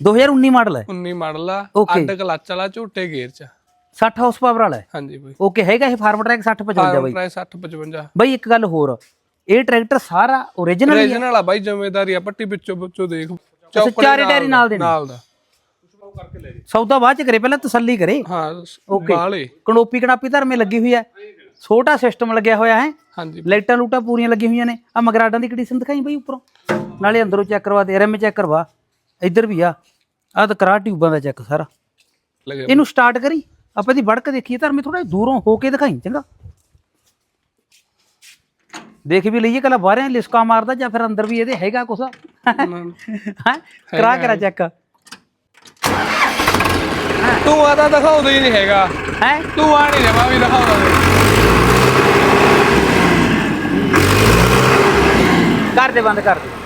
2019 model ਹੈ। 19 model ਆ Okay. ਅੱਡ ਕਲੱਚ ਵਾਲਾ ਝੋਟੇ ਗੇਅਰ ਚ। 60 ਹਾਰਸ ਪਾਵਰ ਵਾਲਾ ਹੈ। ਹਾਂਜੀ ਬਈ। ਓਕੇ ਹੈਗਾ ਇਹ ਫਾਰਮ ਟਰੈਕ 60 55 ਬਾਈ। ਪ੍ਰਾਈਸ 60 55 ਬਾਈ ਇੱਕ ਗੱਲ ਹੋਰ ਇਹ ਟਰੈਕਟਰ ਸਾਰਾ ਓਰੀਜਨਲ ਹੀ ਹੈ। ਰੀਜਨਲ ਆ ਬਾਈ ਜ਼ਿੰਮੇਦਾਰੀ ਆ ਪੱਟੀ ਵਿੱਚੋਂ ਵਿੱਚੋਂ ਦੇਖ। ਚੌਕੜੇ ਚਾਰੇ ਟਾਇਰ ਨਾਲ ਦੇ ਨੇ ਨਾਲ ਦਾ। ਸੌਦਾ ਬਾਅਦ ਚ ਕਰੇ ਪਹਿਲਾਂ ਤਸੱਲੀ ਕਰੇ। ਹਾਂ ਬਾਲੇ ਕਨੋਪੀ ਕਨਾਪੀ ਧਰਮੇ ਲੱਗੀ ਹੋਈ ਹੈ। ਛੋਟਾ ਸਿਸਟਮ ਲੱਗਿਆ ਹੋਇਆ ਹੈ। ਹਾਂਜੀ। ਲਾਈਟਾਂ ਲੂਟਾਂ ਪੂਰੀਆਂ ਲੱਗੀਆਂ ਹੋਈਆਂ ਨੇ। ਆ ਮਗਰਾਡਾਂ ਦੀ ਕੰਡੀਸ਼ਨ ਦਿਖਾਈ ਬਈ ਉੱਪਰੋਂ? ਨਾਲੇ ਅੰਦਰੋਂ ਚੈੱਕ ਕਰਵਾ ਦੇ ਰਿਮ ਚੈੱਕ ਕਰਵਾ। ਇੱਧਰ ਵੀ ਆ ਆ ਤਾਂ ਕਰਾ ਟਿਊਬਾਂ ਦਾ ਚੈੱਕ ਸਾਰਾ। ਇਹਨੂੰ ਸਟਾਰਟ ਕਰੀ ਆਪਾਂ ਇਹਦੀ ਵੜਕ ਦੇਖੀਏ ਧਰਮੇ ਥੋੜਾ ਦੂਰੋਂ ਹੋ ਕੇ ਦਿਖਾਈ ਚੰਗਾ। ਦੇਖ ਵੀ ਲਈਏ ਕਲਾ ਬਾਹਰੇ ਲਿਸਕਾ ਮਾਰਦਾ ਜਾਂ ਫਿਰ ਅੰਦਰ ਵੀ ਇਹਦੇ ਹੈਗਾ ਕੁਛ? ਹੈ? ਕਰਾ ਕਰਾ ਚੈੱਕ ਤੂੰ ਆਦਾ ਦਿਖਾਉਂਦਾ ਹੀ ਨਹੀਂ ਹੈਗਾ। ਹੈ? ਤੂੰ ਆ ਨਹੀਂ ਜਮਾ ਵੀ ਦਿਖਾਉਂਦਾ ਦੇ। ਕਰ ਦੇ ਬੰਦ ਕਰ ਦੇ।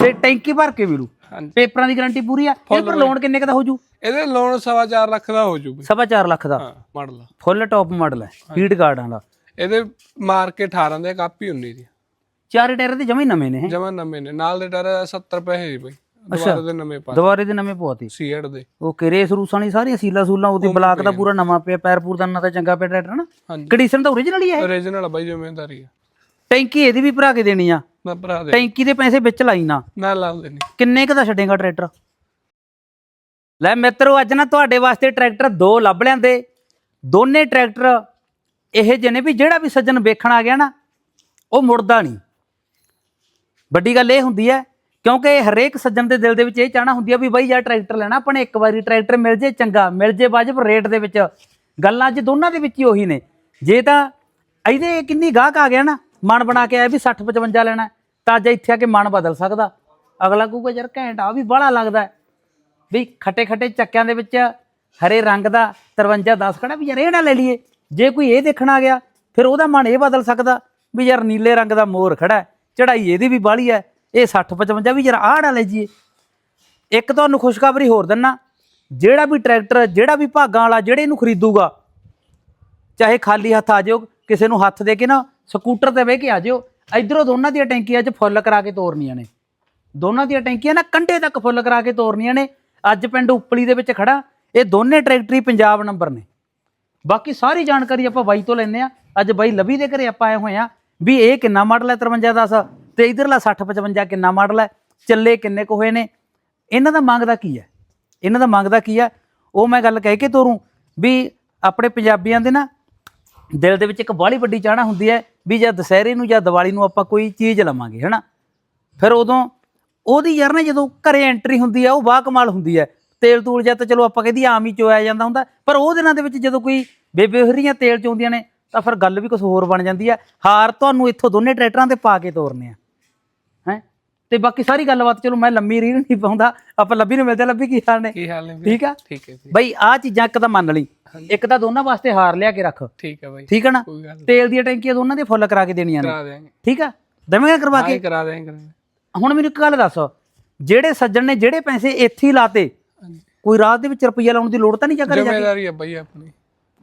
ਤੇ ਟੈਂਕੀ ਭਰ ਕੇ ਵੀਰੂ। ਹਾਂਜੀ। ਪੇਪਰਾਂ ਦੀ ਗਾਰੰਟੀ ਪੂਰੀ ਆ ਇਹ ਪਰ ਲੋਨ ਕਿੰਨੇ ਦਾ ਹੋ ਜੂ ਇਹਦੇ ਲੋਨ ਸਵਾ ਚਾਰ ਲੱਖ ਦਾ ਹੋ ਜੂ ਬਈ ਸਵਾ ਚਾਰ ਲੱਖ ਦਾ? ਹਾਂ ਮਾਡਲ ਫੁੱਲ ਟੌਪ ਮਾਡਲ ਹੈ ਫੀਡ ਗਾਰਡਾਂ ਦਾ ਇਹਦੇ ਮਾਰ ਕੇ 18 ਦੇ ਕਾਪੀ 19 ਦੀ। ਚਾਰੇ ਟਾਇਰ ਤੇ ਜਮੇ ਨਵੇਂ ਨੇ। ਜਮਾ ਨਵੇਂ ਨੇ। ਨਾਲ ਦੇ ਡਰ 70 ਪੈਸੇ ਜੀ ਬਈ। ਦੁਬਾਰਾ ਦੇ ਨਵੇਂ ਪਾ ਦੁਬਾਰੇ ਦੇ ਨਵੇਂ ਪਵਾਤੀ ਸੀਐਡ ਦੇ। ਓਕੇ ਰੇਸ ਰੂਸਾਂ ਵਾਲੀ ਸਾਰੀਆਂ ਸੀਲਾ ਸੂਲਾਂ ਉਹਦੀ ਬਲਾਕ ਦਾ ਪੂਰਾ ਨਵਾਂ ਪਿਆ ਪੈਰ ਪੂਰ ਦਾ ਨਾ ਤਾਂ ਚੰਗਾ ਪਿਆ ਟਰੈਕਟਰ ਨਾ ਕੰਡੀਸ਼ਨ ਤਾਂ ਓਰੀਜਨਲ ਹੀ ਹੈ ਓਰੀਜਨਲ ਆ ਬਾਈ ਜ਼ਿੰਮੇਦਾਰੀ ਆ। ਟੈਂਕੀ ਇਹਦੀ ਵੀ ਭਰਾ ਕੇ ਦੇਣੀ ਆ। ਨਾ ਭਰਾ ਦੇ। ਟੈਂਕੀ ਦੇ ਪੈਸੇ ਵਿੱਚ ਲਾਈ ਨਾ। ਨਾ ਲਾਉਂਦੇ ਨਹੀਂ। ਕਿੰਨੇ ਕੁ ਦਾ ਛੱਡੇਗਾ ਟਰੈਕਟਰ? ਲੈ ਮਿੱਤਰੋ ਅੱਜ ਨਾ ਤੁਹਾਡੇ ਵਾਸਤੇ ਟਰੈਕਟਰ ਦੋ ਲੱਭ ਲਿਆਂਦੇ। ਦੋਨੇ ਟਰੈਕਟਰ ਇਹ ਜਿਹੇ ਨੇ ਵੀ ਜਿਹੜਾ ਵੀ ਸੱਜਣ ਵੇਖਣ ਆ ਗਿਆ ਨਾ ਉਹ ਮੁੜਦਾ ਨਹੀਂ। ਵੱਡੀ ਗੱਲ ਇਹ ਹੁੰਦੀ ਹੈ ਕਿਉਂਕਿ ਹਰੇਕ ਸੱਜਣ ਦੇ ਦਿਲ ਦੇ ਵਿੱਚ ਇਹ ਚਾਹਣਾ ਹੁੰਦੀ ਆ ਵੀ ਬਾਈ ਯਾਰ ਟਰੈਕਟਰ ਲੈਣਾ ਆਪਾਂ ਨੇ ਇੱਕ ਵਾਰੀ ਟਰੈਕਟਰ ਮਿਲ ਜੇ ਚੰਗਾ ਮਿਲ ਜੇ ਵਾਜਬ ਰੇਟ ਦੇ ਵਿੱਚ। ਗੱਲਾਂ ਅੱਜ ਦੋਨਾਂ ਦੇ ਵਿੱਚ ਹੀ ਉਹੀ ਨੇ। ਜੇ ਤਾਂ ਇਹਦੇ ਕਿੰਨੀ ਗਾਹਕ ਆ ਗਿਆ ਨਾ ਮਨ ਬਣਾ ਕੇ ਆਇਆ ਵੀ 60 55 ਲੈਣਾ। ਹੈ, ਤਾਂ ਅੱਜ ਇੱਥੇ ਆ ਕੇ ਮਨ ਬਦਲ ਸਕਦਾ। ਅਗਲਾ ਕਹੂਗਾ ਯਾਰ ਘੈਂਟ ਆ ਵੀ ਬੜਾ ਲੱਗਦਾ ਵੀ ਖੱਟੇ ਖੱਟੇ ਚੱਕਿਆਂ ਦੇ ਵਿੱਚ ਹਰੇ ਰੰਗ ਦਾ 53 10 ਖੜਾ ਵੀ ਯਾਰ ਇਹ ਨਾ ਲੈ ਲਈਏ। ਜੇ ਕੋਈ ਇਹ ਦੇਖਣ ਆ ਗਿਆ ਫਿਰ ਉਹਦਾ ਮਨ ਇਹ ਬਦਲ ਸਕਦਾ ਵੀ ਯਾਰ ਨੀਲੇ ਰੰਗ ਦਾ ਮੋਰ ਖੜਾ ਹੈ, ਚੜਾਈ ਇਹਦੀ ਵੀ ਬਾਹਲੀ ਹੈ ਇਹ 60 55 ਵੀ ਯਾਰ ਆਹ ਨਾ ਲੈ ਜੀਏ ਇੱਕ ਤੁਹਾਨੂੰ ਖੁਸ਼ਖਬਰੀ ਹੋਰ ਦਿੰਨਾ ਜਿਹੜਾ ਵੀ ਟਰੈਕਟਰ ਜਿਹੜਾ ਵੀ ਭਾਗਾਂ ਵਾਲਾ ਜਿਹੜੇ ਇਹਨੂੰ ਖਰੀਦੂਗਾ ਚਾਹੇ ਖਾਲੀ ਹੱਥ ਆ ਜਿਓ ਕਿਸੇ ਨੂੰ ਹੱਥ ਦੇ ਕੇ ਨਾ ਸਕੂਟਰ ਤੇ ਬਹਿ ਕੇ ਆ ਜਿਓ ਇਧਰੋਂ ਦੋਨਾਂ ਦੀਆਂ ਟੈਂਕੀਆਂ 'ਚ ਫੁੱਲ ਕਰਾ ਕੇ ਤੋਰਨੀਆਂ ਨੇ। ਦੋਨਾਂ ਦੀਆਂ ਟੈਂਕੀਆਂ ਨਾ ਕੰਢੇ ਤੱਕ ਫੁੱਲ ਕਰਾ ਕੇ ਤੋਰਨੀਆਂ ਨੇ। ਅੱਜ ਪਿੰਡ ਉਪਲੀ ਦੇ ਵਿੱਚ ਖੜਾ। ਇਹ ਦੋਨੇ ਟਰੈਕਟਰੀ ਪੰਜਾਬ ਨੰਬਰ ਨੇ। ਬਾਕੀ ਸਾਰੀ ਜਾਣਕਾਰੀ ਆਪਾਂ ਬਾਈ ਤੋਂ ਲੈਂਦੇ ਆ ਅੱਜ ਬਾਈ ਲਵੀ ਦੇ ਘਰੇ ਆਪਾਂ ਆਏ ਹੋਏ ਆ ਵੀ ਇਹ ਕਿੰਨਾ ਮਾਡਲ ਹੈ 5310 ਤੇ ਇਧਰਲਾ 60 55 ਕਿੰਨਾ ਮਾਡਲ ਹੈ? ਚੱਲੇ ਕਿੰਨੇ ਕੁ ਹੋਏ ਨੇ? ਇਹਨਾਂ ਦਾ ਮੰਗਦਾ ਕੀ ਹੈ? ਇਹਨਾਂ ਦਾ ਮੰਗਦਾ ਕੀ ਹੈ? ਉਹ ਮੈਂ ਗੱਲ ਕਹਿ ਕੇ ਤੋਰੂੰ ਵੀ ਆਪਣੇ ਪੰਜਾਬੀਆਂ ਦੇ ਨਾ ਦਿਲ ਦੇ ਵਿੱਚ ਇੱਕ ਬਾਹਲੀ ਵੱਡੀ ਚਾਹਣਾ ਹੁੰਦੀ ਹੈ ਵੀ ਜਾਂ ਦੁਸਹਿਰੇ ਨੂੰ ਜਾਂ ਦੀਵਾਲੀ ਨੂੰ ਆਪਾਂ ਕੋਈ ਚੀਜ਼ ਲਵਾਂਗੇ ਹਨਾ? ਫਿਰ ਉਦੋਂ ਉਹਦੀ ਯਾਰ ਨਾ ਜਦੋਂ ਘਰੇ ਐਂਟਰੀ ਹੁੰਦੀ ਹੈ ਉਹ ਬਾਹ ਕਮਾਲ ਹੁੰਦੀ ਹੈ ਤੇਲ ਤੂਲ ਜਾਂ ਤਾਂ ਚਲੋ ਆਪਾਂ ਕਹਿੰਦੀ ਆਮ ਹੀ ਚੋਇਆ ਜਾਂਦਾ ਹੁੰਦਾ ਪਰ ਉਹ ਦਿਨਾਂ ਦੇ ਵਿੱਚ ਜਦੋਂ ਕੋਈ ਬੇਬੇ ਹਰੀਆਂ ਤੇਲ ਚੋਂਦੀਆਂ ਨੇ ਤਾਂ ਫਿਰ ਗੱਲ ਵੀ ਕੁਝ ਹੋਰ ਬਣ ਜਾਂਦੀ ਹੈ ਹਾਰ ਤੁਹਾਨੂੰ ਇੱਥੋਂ ਦੋਨੇ ਟਰੈਕਟਰਾਂ ਤੇ ਪਾ ਕੇ ਤੋਰਨੇ ਆ ਹੈ? ਤੇ ਬਾਕੀ ਸਾਰੀ ਗੱਲਬਾਤ ਚਲੋ ਮੈਂ ਲੰਮੀ ਰੀਲ ਨਹੀਂ ਪਾਉਂਦਾ ਆਪਾਂ ਲੱਭੀ ਨੂੰ ਮਿਲਦੇ ਆ, ਲੱਭੀ ਕੀ ਹਾਲ ਨੇ? ਕੀ ਹਾਲ ਨੇ? ਠੀਕ ਆ? ਠੀਕ ਹੈ ਬਈ ਆ ਚੀਜ਼ਾਂ ਇੱਕ ਤਾਂ ਮੰਨ ਲਈ। ਇੱਕ ਤਾਂ ਦੋਨਾਂ ਵਾਸਤੇ ਹਾਰ ਲਿਆ ਕੇ ਰੱਖ। ਠੀਕ ਹੈ ਬਾਈ। ਠੀਕ ਹੈ ਨਾ? ਕੋਈ ਗੱਲ ਨੀ। ਤੇਲ ਦੀਆਂ ਟੈਂਕੀਆਂ ਦੋਨਾਂ ਦੇ ਫੁੱਲ ਕਰਾ ਕੇ ਦੇਣੀਆਂ ਨੇ। ਕਰਾ ਦੇਾਂਗੇ ਠੀਕ ਆ? ਦਵੇਂਗਾ ਕਰਵਾ ਹਾਂ ਕੇ? ਹੀ ਕਰਾ ਦੇਾਂਗੇ ਕਰਾ ਦਿਆਂਗੇ। ਹੁਣ ਮੈਨੂੰ ਇੱਕ ਗੱਲ ਦੱਸ। ਜਿਹੜੇ ਸੱਜਣ ਨੇ ਜਿਹੜੇ ਪੈਸੇ ਇੱਥੇ ਹੀ ਲਾਤੇ ਹਾਂਜੀ। ਕੋਈ ਰਾਤ ਦੇ ਵਿੱਚ ਰੁਪਈਆ ਲਾਉਣ ਦੀ ਲੋੜ ਤਾਂ ਨਹੀਂ ਚੱਕਰ ਜਾ ਜ਼ਿੰਮੇਦਾਰੀ ਆ ਬਾਈ ਆਪਣੀ।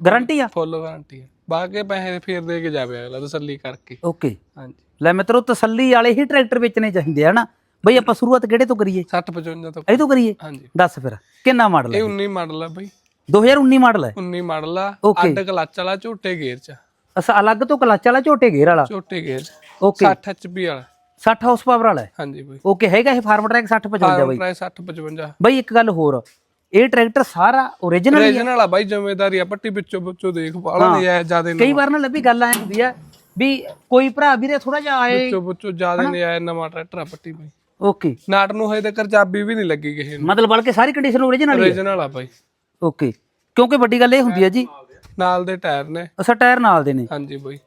ਗਾਰੰਟੀ ਆ? ਫੁੱਲ ਵਾਰੰਟੀ ਹੈ ਬਾਕੀ ਪੈਸੇ ਫੇਰ ਦੇ ਕੇ ਜਾਵੇ ਅਗਲਾ ਤਸੱਲੀ ਕਰਕੇ। ਓਕੇ ਹਾਂਜੀ। ਲੈ ਮਿੱਤਰੋ ਤਸੱਲੀ ਵਾਲੇ ਹੀ ਟਰੈਕਟਰ ਵੇਚਣੇ ਚਾਹੀਦੇ ਆ ਨਾ ਬਈ ਆਪਾਂ ਸ਼ੁਰੂਆਤ ਕਿਹੜੇ ਤੋਂ ਕਰੀਏ? 60 55 ਤੋਂ ਇਹ ਤੋਂ ਕਰੀਏ? ਹਾਂਜੀ। ਦੱਸ ਫਿਰ ਕਿੰਨਾ ਮਾਡਲ ਹੈ ਇਹ 19 ਮਾਡਲ ਆ ਬਾਈ। 2019 ਮਾਡਲ ਹੈ। 19 ਮਾਡਲ ਆ Okay. ਅੱਡ ਕਲੱਚ ਵਾਲਾ ਝੋਟੇ ਗੇਅਰ ਚ। ਅਸਾਂ ਅਲੱਗ ਤੋਂ ਕਲੱਚ ਵਾਲਾ ਝੋਟੇ ਗੇਅਰ ਵਾਲਾ? ਝੋਟੇ ਗੇਅਰ ਓਕੇ 60 HP ਵਾਲਾ। 60 ਹਾਰਸ ਪਾਵਰ ਵਾਲਾ ਹੈ? ਹਾਂਜੀ ਬਾਈ। ਓਕੇ ਹੈਗਾ ਇਹ ਫਾਰਮ ਟਰੈਕ 60 55 ਬਈ? ਪ੍ਰਾਈਸ 60 55 ਬਈ ਇੱਕ ਗੱਲ ਹੋਰ ਇਹ ਟਰੈਕਟਰ ਸਾਰਾ ਓਰੀਜਨਲ ਰੀਜਨਲ ਆ ਬਾਈ ਜ਼ਿੰਮੇਦਾਰੀ ਆ ਪੱਟੀ ਵਿੱਚੋਂ ਵਿੱਚੋਂ ਦੇਖ ਬਾਲਾ ਨਹੀਂ ਆਇਆ ਜਿਆਦੇ ਕਈ ਵਾਰ ਨਾ ਲੱਭੀ ਗੱਲ ਐ ਹੁੰਦੀ ਆ ਵੀ ਕੋਈ ਭਰਾ ਵੀਰੇ ਥੋੜਾ ਜਿਹਾ ਆਏ। ਵਿੱਚੋਂ ਵਿੱਚੋਂ ਜਿਆਦੇ ਨਹੀਂ ਆਇਆ ਨਵਾਂ ਟਰੈਕਟਰ ਆ ਪੱਟੀ ਬਾਈ। ਓਕੇ ਨਾਟ ਨੂੰ ਹਜੇ ਤੱਕ ਚਾਬੀ ਵੀ ਨਹੀਂ ਲੱਗੀ ਕਿਸੇ ਨੂੰ। ਮਤਲਬ ਬਲਕਿ ਸਾਰੀ ਕੰਡੀਸ਼ਨ ਓਰੀਜਨਲ ਹੀ ਹੈ। ਰੀਜਨਲ ਆ ਬਾਈ। ਓਕੇ। ਕਿਉਂਕਿ ਵੱਡੀ ਗੱਲ ਇਹ ਹੁੰਦੀ ਹੈ ਜੀ। ਨਾਲ ਦੇ ਟਾਇਰ ਨੇ। ਅਸਾਂ ਟਾਇਰ ਨਾਲ ਦੇ ਨੇ। ਹਾਂਜੀ ਬਾਈ।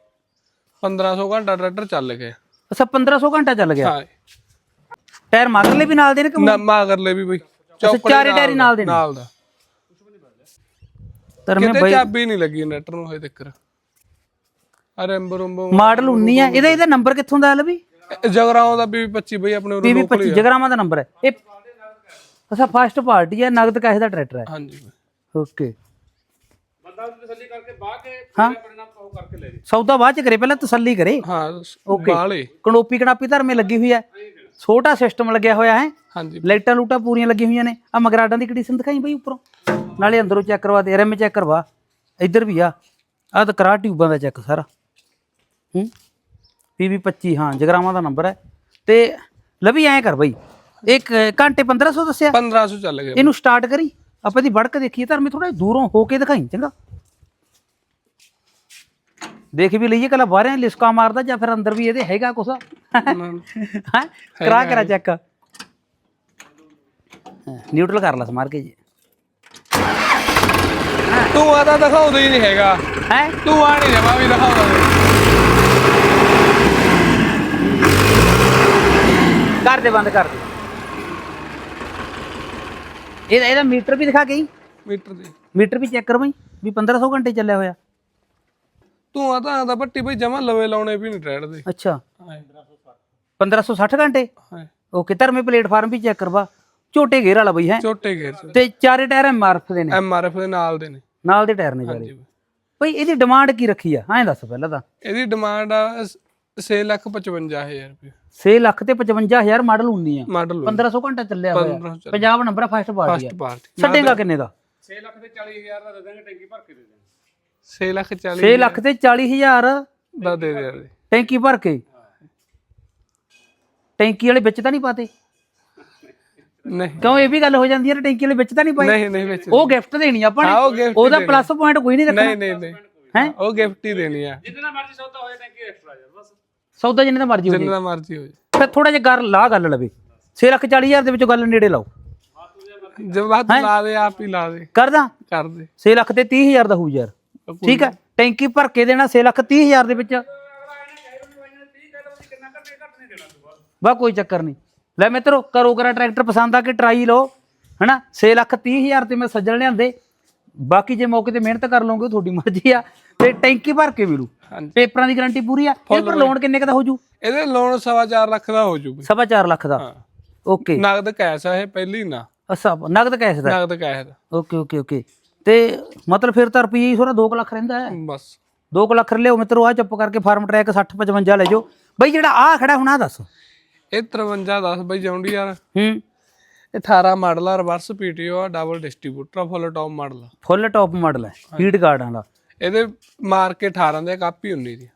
1500 ਘੰਟਾ ਟਰੈਕਟਰ ਚੱਲ ਗਿਆ। ਅਸਾਂ 1500 ਘੰਟਾ ਚੱਲ ਗਿਆ। ਹਾਂ। ਟਾਇਰ ਮਗਰਲੇ ਵੀ ਨਾਲ ਦੇ ਨੇ ਕਿ ਨਾ ਮਾਗਰਲੇ ਵੀ ਬਾਈ। ਚਾਰੇ ਟਾਇਰ ਨਾਲ ਦੇ ਨੇ। ਨਾਲ ਦਾ। ਬਈ ਚਾਬੀ ਨਹੀਂ ਲੱਗੀ ਨੈਟਰ ਨੂੰ ਹਜੇ ਤੱਕ। ਅਰੇ ਅੰਬਰੰਬੋ ਮਾਡਲ 19 ਹੈ ਇਹਦਾ ਇਹਦਾ ਨੰਬਰ ਕਿੱਥੋਂ ਦਾ ਹੈ ਲਵੀ? ਜਗਰਾਉਂ ਦਾ ਵੀ 25 ਬਈ ਆਪਣੇ ਲੋਕਲ 25 ਜਗਰਾਵਾਂ ਦਾ ਨੰਬਰ ਹੈ। ਇਹ ਅਸਾਂ ਫਸਟ ਪਾਰਟੀ ਹੈ ਨਗਦ ਕੈਸ਼ ਦਾ ਟਰੈਕਟਰ ਹੈ। ਹਾਂਜੀ। ਓਕੇ। ਬੰਦਾ ਤਸੱਲੀ ਕਰਕੇ ਬਾਹ ਕੇ ਹਾਂ। ਕਰਕੇ ਲੈ ਸੌਦਾ ਬਾਅਦ ਚ ਕਰੇ ਪਹਿਲਾਂ ਤਸੱਲੀ ਕਰੇ। ਹਾਂ ਕਨਾਪੀ ਧਰਮੇ ਲੱਗੀ ਹੋਈ ਹੈ। ਛੋਟਾ ਸਿਸਟਮ ਲੱਗਿਆ ਹੋਇਆ ਹੈ। ਹਾਂਜੀ। ਲਾਈਟਾਂ ਲੂਟਾਂ ਪੂਰੀਆਂ ਲੱਗੀਆਂ ਹੋਈਆਂ ਨੇ। ਆ ਮਗਰਾਡਾਂ ਦੀ ਕੰਡੀਸ਼ਨ ਦਿਖਾਈ ਬਈ ਉੱਪਰੋਂ। ਨਾਲੇ ਅੰਦਰੋਂ ਚੈੱਕ ਕਰਵਾ ਦੇ ਰਿਮ ਚੈੱਕ ਕਰਵਾ। ਇੱਧਰ ਵੀ ਆ। ਆ ਤਾਂ ਕਰਾ ਟਿਊਬਾਂ ਦਾ ਚੈੱਕ ਸਾਰਾ। ਹੂੰ? ਪੀਵੀ 25 ਹਾਂ ਜਗਰਾਵਾਂ ਦਾ ਨੰਬਰ ਹੈ। ਤੇ ਲਵੀ ਐਂ ਕਰ ਬਈ। ਇੱਕ ਘੰਟੇ 1500 ਦੱਸਿਆ। 1500 ਚੱਲ ਗਿਆ ਇਹਨੂੰ ਸਟਾਰਟ ਕਰੀ। ਆਪਾਂ ਦੀ ਵੜਕ ਦੇਖੀਏ ਧਰਮੇ ਥੋੜਾ ਦੂਰੋਂ ਹੋ ਕੇ ਦਿਖਾਈ ਚੰਗਾ। ਦੇਖ ਵੀ ਲਈਏ ਕਲਾ ਬਾਹਰਿਆਂ ਲਿਸਕਾ ਮਾਰਦਾ ਜਾਂ ਫਿਰ ਅੰਦਰ ਵੀ ਇਹਦੇ ਹੈਗਾ ਕੁਛ। ਹਾਂ? ਕਰਾ ਕਰਾ ਚੈੱਕ। ਨਿਊਟਰਲ ਕਰ ਲਾ ਸਮਾਰ ਕੇ ਜੀ। ਤੂੰ ਆਦਾ ਦਿਖਾਉਂਦਾ ਹੀ ਨਹੀਂ ਹੈਗਾ। ਹੈ? ਤੂੰ ਆ ਨਹੀਂ ਜਮਾ ਵੀ ਦਿਖਾਉਂਦਾ। ਕਰ ਦੇ ਬੰਦ ਕਰ ਦੇ। ਇਹਦਾ ਇਹਦਾ ਮੀਟਰ ਵੀ ਦਿਖਾ ਗਈ ਮੀਟਰ ਦੇ। ਮੀਟਰ ਵੀ ਚੈੱਕ ਕਰ ਬਈ ਵੀ 1500 ਘੰਟੇ ਚੱਲਿਆ ਹੋਇਆ। ਤੂੰ ਆਦਾ ਆਦਾ ਪੱਟੀ ਬਈ ਜਮਾ ਲਵੇ ਲਾਉਣੇ ਵੀ ਨਹੀਂ ਟਰੈਡ ਦੇ। ਅੱਛਾ। ਹਾਂ 1560 ਘੰਟੇ? ਹਾਂ। ਓਕੇ ਧਰਮੇ ਪਲੇਟਫਾਰਮ ਵੀ ਚੈੱਕ ਕਰਵਾ। ਝੋਟੇ ਘੇਰ ਵਾਲਾ ਬਈ ਹੈ? ਛੋਟੇ ਗੇਅਰ ਚ। ਤੇ ਚਾਰੇ ਟਾਇਰ ਐਮਆਰਐਫ ਦੇ ਨੇ। ਐਮ ਆਰ ਐਫ ਦੇ ਨਾਲ ਦੇ ਨੇ। ਨਾਲ ਦੇ ਟਾਇਰ ਨੇ ਚਾਰੇ। ਹਾਂਜੀ ਬਈ। ਬਈ ਇਹਦੀ ਡਿਮਾਂਡ ਕੀ ਰੱਖੀ ਆ? ਐਂ ਦੱਸ ਪਹਿਲਾਂ ਤਾਂ। ਇਹਦੀ ਡਿਮਾਂਡ ਆ 655000 ਰੁਪਏ। 6 ਲੱਖ ਤੇ 55000 ਮਾਡਲ 19 ਆ। ਮਾਡਲ 1500 ਘੰਟਾ ਚੱਲਿਆ ਹੋਇਆ। 1500 ਚੱਲਿਆ। ਪੰਜਾਬ ਨੰਬਰ ਫਸਟ ਪਾਰਟੀ ਆ। ਫਸਟ ਪਾਰਟੀ ਛੱਡੇਗਾ ਕਿੰਨੇ ਦਾ? 6 ਲੱਖ ਤੇ 40000 ਦਾ ਦੇ ਦਾਂਗੇ ਟੈਂਕੀ ਭਰ ਕੇ ਦੇ ਦਾਂਗੇ। 6 ਲੱਖ 40 6 ਲੱਖ ਤੇ 40000 ਦਾ ਦੇ ਦੇ ਦੇ। ਟੈਂਕੀ ਭਰ ਕੇ। ਟੈਂਕੀ ਵਾਲੇ ਵਿੱਚ ਤਾਂ ਨਹੀਂ ਪਾਤੇ? ਨਹੀਂ। ਕਿਉਂ ਇਹ ਵੀ ਗੱਲ ਹੋ ਜਾਂਦੀ ਹੈ ਨਾ ਟੈਂਕੀ ਵਾਲੇ ਵਿੱਚ ਤਾਂ ਨਹੀਂ ਪਾਏ? ਨਹੀਂ ਨਹੀਂ ਵਿੱਚ ਉਹ ਗਿਫਟ ਦੇਣੀ ਆਪਾਂ ਨੇ। ਉਹਦਾ। ਪਲੱਸ ਪੁਆਇੰਟ ਕੋਈ ਨਹੀਂ ਰੱਖਣਾ। ਨਹੀਂ ਨਹੀਂ ਨਹੀਂ। ਹੈ? ਉਹ ਗਿਫਟ ਹੀ ਦੇਣੀ ਆ। ਸੌਦਾ ਜਿੰਨੇ ਦਾ ਮਰਜ਼ੀ ਹੋ ਜਿੰਨਾ ਮਰਜ਼ੀ ਹੋ ਫਿਰ ਥੋੜਾ ਜਿਹਾ ਗੱਲ ਲਾ ਗੱਲ ਲਵੇ। 6 ਲੱਖ 40000 ਦੇ ਵਿੱਚੋਂ ਗੱਲ ਨੇੜੇ ਲਾਓ। ਜੇ ਬਾਤ ਲਾ ਦੇ ਆਪ ਹੀ ਲਾ ਦੇ। ਕਰਦਾ? ਕਰ ਦੇ। 6 ਲੱਖ ਤੇ 30000 ਦਾ ਹੋਊ ਯਾਰ। ਠੀਕ ਹੈ? ਟੈਂਕੀ ਭਰ ਕੇ ਦੇਣਾ 6 ਲੱਖ 30000 ਦੇ ਵਿੱਚ। ਬਾ ਕੋਈ ਚੱਕਰ ਨਹੀਂ। ਲੈ ਮਿੱਤਰੋ ਕਰੋ ਕਰਾ ਟਰੈਕਟਰ ਪਸੰਦ ਆ ਕੇ ਟਰਾਈ ਲਓ। ਹਨਾ? 6 ਲੱਖ 30000 ਤੇ ਮੈਂ ਸੱਜਣ ਲਿਆਂਦੇ। ਬਾਕੀ ਜੇ ਮੌਕੇ ਤੇ ਮਿਹਨਤ ਕਰ ਲਓਗੇ ਤੁਹਾਡੀ ਮਰਜ਼ੀ ਆ। ਤੇ ਟੈਂਕੀ ਭਰ ਕੇ ਮਿਲੂ ਹਾਂਜੀ। ਪੇਪਰਾਂ ਦੀ ਗਾਰੰਟੀ ਪੂਰੀ ਆ। ਇਹ ਪਰ। ਲੋਨ ਕਿੰਨੇ ਕ ਦਾ ਹੋ ਜੂ ਇਹਦੇ ਲੋਨ ਸਵਾ ਚਾਰ ਲੱਖ ਦਾ ਹੋ ਜੂ ਸਵਾ ਲੱਖ ਦਾ? ਓਕੇ। ਨਗਦ ਕੈਸ਼ ਆ ਇਹ ਪਹਿਲੀ ਨਾ। ਅੱਛਾ ਨਗਦ ਕੈਸ਼ ਦਾ? ਨਗਦ ਕੈਸ਼ ਦਾ। Okay okay okay. ਤੇ ਮਤਲਬ ਫਿਰ ਤਾਂ ਰੁਪਈਏ ਹੀ ਸੋਰਾ 2 ਲੱਖ ਰਹਿੰਦਾ ਹੈ? ਬਸ। 2 ਲੱਖ ਲਿਓ ਮਿੱਤਰੋ ਆ ਚੁੱਪ ਕਰਕੇ ਫਾਰਮ ਟਰੈਕ 60 55 ਲੈ ਜਾਓ। ਬਈ ਜਿਹੜਾ ਆ ਖੜਾ ਹੁਣ ਆ ਦੱਸ। ਇਹ 53 10 ਬਈ ਜੌਂਡੀ ਯਾਰ। ਹੂੰ। ਇਹ 18 ਮਾਡਲ ਆ ਰਿਵਰਸ ਪੀਟੀਓ ਆ double distributor full top model full top model ਹੈ ਫੀਡ ਗਾਰਡਾਂ ਦਾ ਇਹਦੇ ਮਾਰ ਕੇ 18 ਦੇ ਕਾਪੀ 19 ਦੀ।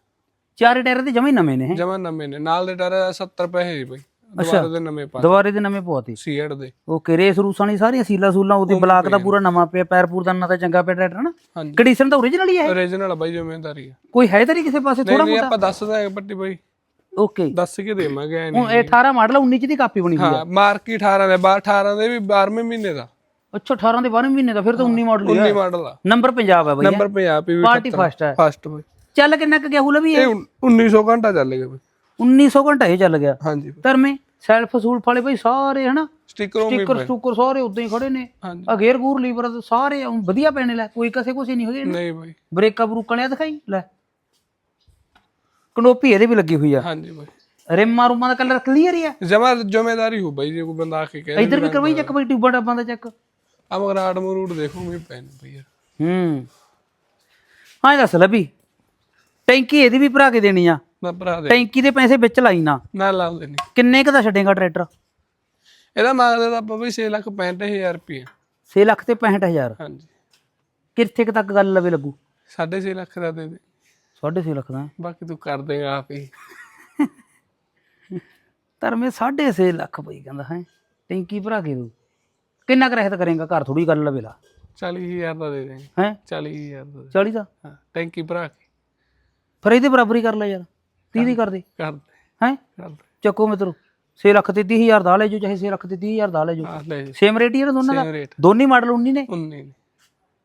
ਚਾਰੇ ਟਾਇਰ ਦੇ ਜਮੇ ਨਵੇਂ ਨੇ ਜਮਾ ਨਵੇਂ ਨੇ। ਨਾਲ ਦੇ ਟਾਇਰ 70 ਪੈਸੇ ਜੀ ਬਈ। ਦੁਬਾਰਾ ਦੇ ਨਵੇਂ ਪਾ ਦੁਬਾਰੇ ਦੇ ਨਵੇਂ ਪਵਾਤੀ ਸੀਐਡ ਦੇ। ਓਕੇ ਰੇਸ ਰੂਸਾਂ ਵਾਲੀ ਸਾਰੀਆਂ ਸੀਲਾ ਸੂਲਾਂ ਉਹਦੀ ਬਲਾਕ ਦਾ ਪੂਰਾ ਨਵਾਂ ਪਿਆ ਪੈਰ ਪੂਰ ਦਾ ਨਾ ਤਾਂ ਚੰਗਾ ਪਿਆ ਟਰੈਕਟਰ ਨਾ ਹਾਂਜੀ। ਕੰਡੀਸ਼ਨ ਤਾਂ ਓਰੀਜਨਲ ਹੀ ਹੈ ਓਰੀਜਨਲ ਬਾਈ ਜ਼ਿੰਮੇਵਾਰੀ ਆ। ਕੋਈ ਹੈ ਤਾਂ ਨਹੀਂ ਕਿਸੇ ਪਾਸੇ ਥੋੜਾ ਨਹੀਂ ਆਪਾਂ ਦੱਸ ਦਾਂਗੇ ਪੱਟੀ ਬਾਈ। ਓਕੇ। ਦੱਸ ਕੇ ਦੇਵਾਂਗੇ ਐ ਨਹੀਂ। ਹੁਣ ਇਹ 18 ਮਾਡਲ 19 ਚ ਦੀ ਕਾਪੀ ਬਣੀ ਹੋਈ ਹੈ ਹਾਂ ਮਾਰਕੀ 18 ਦੇ ਬਾਹਰ 18 ਦੇ ਵੀ 12ਵੇਂ ਮਹੀਨੇ ਦਾ। ਅੱਛਾ 18 ਦੇ 12 ਮਹੀਨੇ ਦਾ ਫਿਰ ਤਾਂ 19 ਮਾਡਲ ਹੀ 19 ਹੈ ਮਾਡਲ ਆ। ਨੰਬਰ ਪੰਜਾਬ ਹੈ ਬਈ। ਨੰਬਰ 50 ਪੀਵੀ ਪਾਰਟੀ ਫਸਟ ਹੈ ਫਸਟ ਬਾਈ। ਚੱਲ ਕਿੰਨਾ ਕੁ ਗਿਆ ਹੁਲਾ ਵੀ ਇਹ? 1900 ਘੰਟਾ ਚੱਲ ਗਿਆ ਬਾਈ। 1900 ਘੰਟਾ ਇਹ ਚੱਲ ਗਿਆ। ਹਾਂਜੀ ਧਰਮੇ ਸੈਲਫ ਸੂਲਫ ਵਾਲੇ ਬਈ ਸਾਰੇ ਹਨਾ? ਸਟicker ਵੀ ਸਟicker ਸਟੂਕਰ ਸਾਰੇ ਉਦਾਂ ਹੀ ਖੜੇ ਨੇ। ਆ ਗੇਅਰ ਗੂਰ ਲੀਵਰ ਸਾਰੇ ਵਧੀਆ ਪੈਣੇ ਲੈ। ਕੋਈ ਕਸੇ ਕੁਸੇ ਨਹੀਂ ਹੈਗੇ ਨਹੀਂ ਬਾਈ। ਬ੍ਰੇਕਾਂ ਬਰੂਕਾਂ ਲਿਆ ਦਿਖਾਈ ਲੈ। ਕਨੋਪੀ ਇਹਦੇ ਵੀ ਲੱਗੀ ਹੋਈ ਆ। ਹਾਂਜੀ ਬਾਈ। ਰਿਮਾਂ ਰੂਮਾਂ ਦਾ ਕਲਰ ਕਲੀਅਰ ਹੀ ਆ। ਜਮਾ ਜ਼ਿੰਮੇਵਾਰੀ ਹੋ ਬਾਈ ਜੇ ਕੋਈ ਬੰਦਾ ਆ ਕੇ ਕਹੇ ਇੱਧਰ ਵੀ ਕਰਵਾਈ ਚੱਕ ਬਈ ਟਿਊਬਾਂ ਡੱਬਾਂ ਦਾ ਚੱਕ। ਆ ਮਗਰ ਆੜ ਮਰੂੜ ਦੇਖੋ ਮੈਂ ਪੈਨ ਬਈ ਯਾਰ ਹੂੰ। ਹਾਂ ਦੱਸ ਲੱਭੀ ਟੈਂਕੀ ਇਹਦੀ ਵੀ ਭਰਾ ਕੇ ਦੇਣੀ ਆ। ਨਾ ਭਰਾ ਦੇ ਟੈਂਕੀ ਦੇ ਪੈਸੇ ਵਿੱਚ ਲਾਈ ਨਾ। ਨਾ ਲਾਉਂਦੇ ਨਹੀਂ ਕਿੰਨੇ ਕ ਦਾ ਛੱਡੇਗਾ ਟਰੈਕਟਰ? ਇਹਦਾ ਮੰਗਦੇ ਤਾਂ ਆਪਾਂ ਬਈ 6 ਲੱਖ 65000 ਰੁਪਏ 6 ਲੱਖ ਤੇ 65000 ਹਾਂਜੀ। ਕਿੱਥੇ ਕੁ ਤੱਕ ਗੱਲ ਲਵੇ ਲੱਗੂ? 6.5 ਲੱਖ ਦਾ ਦੇ ਦੇ। 6.5 ਲੱਖ ਦਾ। ਬਾਕੀ ਤੂੰ ਕਰ ਦੇਗਾ ਆਪ ਹੀ। ਧਰਮੇ 6.5 ਲੱਖ ਬਈ ਕਹਿੰਦਾ ਹੈ। ਟੈਂਕੀ ਭਰਾ ਕੇ ਦੂ ਕਿੰਨਾ ਕੁ ਰਹਿਤ ਕਰੇਗਾ ਘਰ? ਥੋੜੀ ਗੱਲ ਲਵੇ ਲਾ। 40000 ਦਾ ਦੇ ਦੇ। ਹੈ? 40000 ਦਾ ਦੇ। 40 ਦਾ? ਹਾਂ ਟੈਂਕੀ ਭਰਾ ਕੇ। ਫਿਰ ਇਹਦੇ ਬਰਾਬਰੀ ਕਰ ਲੈ ਯਾਰ। 30 ਦੀ ਕਰ ਦੇ ਕਰ ਦੇ। ਹੈ? ਕਰ ਦੇ। ਚੱਕੋ ਮਿੱਤਰੋ 6 ਲੱਖ ਤੇ 30000 ਦਾ ਲੈ ਜਾਓ ਚਾਹੇ 6 ਲੱਖ ਤੇ 30000 ਦਾ ਲੈ ਆ ਜੀ ਸੇਮ ਰੇਟ ਹੀ ਹੈ ਨਾ ਦੋਨਾਂ ਦਾ? ਦੋਨੇ ਮਾਡਲ 19 ਨੇ? 19 ਨੇ।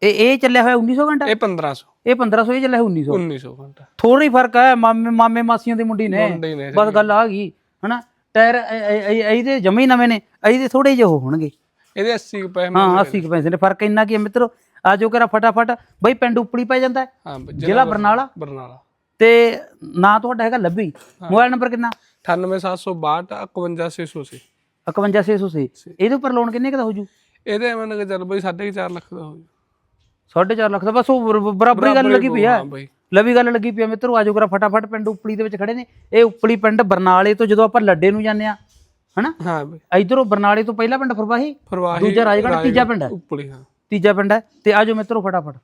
ਇਹ ਇਹ ਚੱਲਿਆ ਹੋਇਆ 1900 ਘੰਟਾ? ਇਹ 1500 ਇਹ 1500 ਇਹ ਚੱਲਿਆ ਹੋਇਆ 1900 1900 ਘੰਟਾ। ਥੋੜਾ ਹੀ ਫ਼ਰਕ ਹੈ ਮਾਮੇ ਮਾਮੇ ਮਾਸੀਆਂ ਦੇ ਮੁੰਡੀ ਨੇ। ਮੁੰਡੇ ਨੇ ਬਸ ਗੱਲ ਆ ਗਈ ਹਨਾ? ਟਾਇਰ ਇਹ- ਇਹ- ਇਹ- ਇਹਦੇ ਜਮੇ ਹੀ ਨਵੇਂ ਨੇ ਇਹਦੇ ਥੋੜੇ ਜਿਹੇ ਉਹ ਹੋਣਗੇ। ਇਹਦੇ 80 ਕੁ ਪੈਸੇ ਹਾਂ 80 ਕੁ ਪੈਸੇ ਨੇ। ਫ਼ਰਕ ਇੰਨਾ ਕੀ ਹੈ ਮਿੱਤਰੋ? ਆ ਜੋ ਕਰਾ ਫਟਾਫਟ। ਬਈ ਪਿੰਡ ਉਪਲੀ ਪੈ ਜਾਂਦਾ ਹੈ। ਜ਼ਿਲ੍ਹਾ ਬਰਨਾਲਾ। ਬਰਨਾਲਾ। ਤੇ ਨਾਂ ਤੁਹਾਡਾ ਹੈਗਾ ਲੱਭੀ। ਮੋਬਾਈਲ ਨੰਬਰ ਕਿੰਨਾ? 98762 51600 51600 ਇਹਦੇ ਉੱਪਰ ਲੋਨ ਕਿੰਨੇ ਕੁ ਦਾ ਹੋ ਜੂ ਇਹਦੇ ਮੰਨ ਕੇ ਚੱਲ ਬਈ 4.5 ਲੱਖ ਦਾ ਹੋ ਜੂ 4.5 ਲੱਖ ਦਾ। ਬਸ ਉਹ ਬਰ- ਬਰਾਬਰ ਗੱਲ ਲੱਗੀ ਪਈ ਆ। ਲਵੀ ਗੱਲ ਲੱਗੀ ਪਈ ਆ ਮਿੱਤਰੋ। ਆਜੋ ਕਰਾ ਫਟਾਫਟ। ਪਿੰਡ ਉਪਲੀ ਦੇ ਵਿੱਚ ਖੜੇ ਨੇ। ਇਹ ਉਪਲੀ ਪਿੰਡ ਬਰਨਾਲੇ ਤੋਂ ਜਦੋਂ ਆਪਾਂ ਲੱਡੇ ਨੂੰ ਜਾਂਦੇ ਆ ਹਨਾ? ਹਾਂ ਬਈ। ਇਧਰੋਂ ਬਰਨਾਲੇ ਤੋਂ ਪਹਿਲਾ ਪਿੰਡ ਫਰਵਾਹੀ? ਫਰਵਾਹੀ ਦੂਜਾ ਰਾਜਗੜ੍ਹ ਤੀਜਾ ਪਿੰਡ? ਹੈ ਉੱਪਲੀ ਹਾਂ। ਤੀਜਾ ਪਿੰਡ ਹੈ। ਤੇ ਆਜੋ ਮਿੱਤਰੋ ਫਟਾਫਟ।